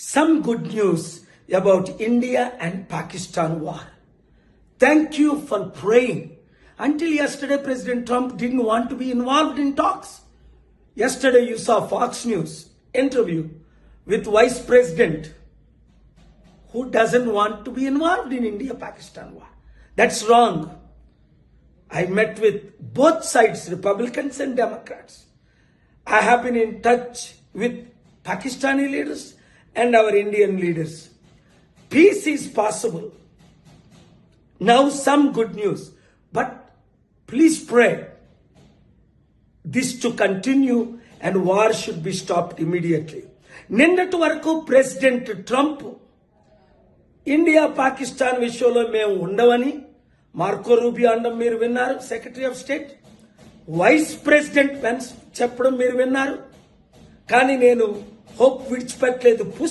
some good news about India and Pakistan war. Thank you for praying. Until yesterday, President Trump didn't want to be involved in talks. Yesterday, you saw Fox News interview with Vice President who doesn't want to be involved in India Pakistan war. That's wrong. I met with both sides, Republicans and Democrats. I have been in touch with Pakistani leaders and our Indian leaders. Peace is possible. Now, some good news, but please pray this to continue and war should be stopped immediately. నిన్నటి వరకు president Trump India Pakistan విషయంలో మేము ఉండవని Marco Rubio అనడం మీరు విన్నారు secretary of state vice president pens చెప్పడం మీరు విన్నారు కానీ నేను hope విడిచిపెట్టలేదు పుస్తకం